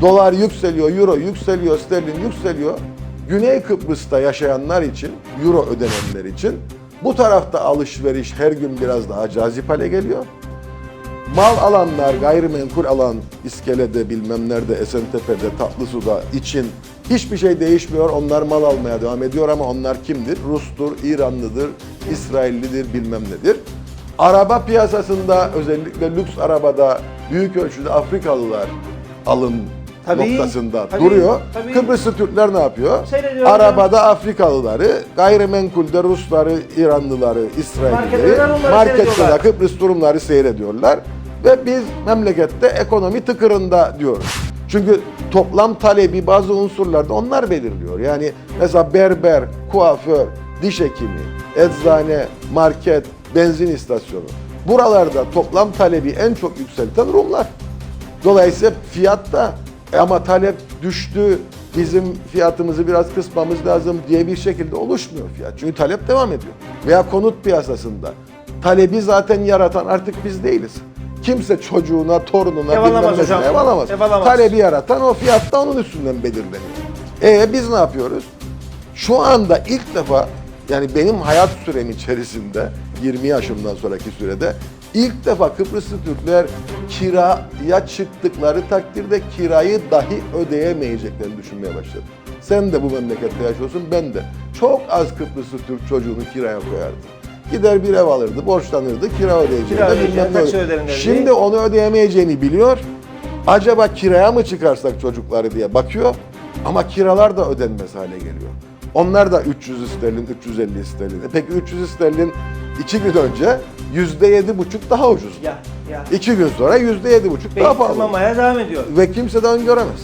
Dolar yükseliyor, euro yükseliyor, sterlin yükseliyor. Güney Kıbrıs'ta yaşayanlar için, euro ödenenler için bu tarafta alışveriş her gün biraz daha cazip hale geliyor. Mal alanlar, gayrimenkul alan İskele'de, bilmem nerede, Esentepe'de, Tatlısu'da için hiçbir şey değişmiyor. Onlar mal almaya devam ediyor ama onlar kimdir? Rus'tur, İranlıdır, İsraillidir, bilmem nedir. Araba piyasasında özellikle lüks arabada büyük ölçüde Afrikalılar alım Tabii, noktasında tabii, duruyor. tabii. Kıbrıslı Türkler ne yapıyor? Arabada Afrikalıları, gayrimenkulde Rusları, İranlıları, İsraillileri, Marketlerde. Kıbrıs durumları seyrediyorlar ve biz memlekette ekonomi tıkırında diyoruz. Çünkü toplam talebi bazı unsurlarda onlar belirliyor. Yani mesela berber, kuaför, diş hekimi, eczane, market, benzin istasyonu. Buralarda toplam talebi en çok yükselten Rumlar. Dolayısıyla fiyatta "E ama talep düştü, bizim fiyatımızı biraz kısmamız lazım diye bir şekilde oluşmuyor fiyat. Çünkü talep devam ediyor. Veya konut piyasasında talebi zaten yaratan artık biz değiliz. Kimse çocuğuna, torununa, Ev alamaz hocam. ev alamaz. Ev alamaz. Talebi yaratan o fiyatta onun üstünden belirleniyor. E biz ne yapıyoruz? Şu anda ilk defa yani benim hayat sürem içerisinde 20 yaşımdan sonraki sürede ilk defa Kıbrıslı Türkler kiraya çıktıkları takdirde kirayı dahi ödeyemeyeceklerini düşünmeye başladı. Sen de bu memlekette yaşıyorsun, ben de. Çok az Kıbrıslı Türk çocuğunu kiraya koyardı. Gider bir ev alırdı, borçlanırdı, kira ödeyeceğini. Kira de bilmem ne öderim. Şimdi onu ödeyemeyeceğini biliyor. Acaba kiraya mı çıkarsak çocukları diye bakıyor. Ama kiralar da ödenmez hale geliyor. Onlar da 300 sterlin, 350 sterlin. E peki 300 sterlin iki gün önce yüzde yedi buçuk daha ucuz. Ya ya. İki gün sonra yüzde yedi buçuk daha pahalı. devam ediyor. Ve kimse de öngöremez.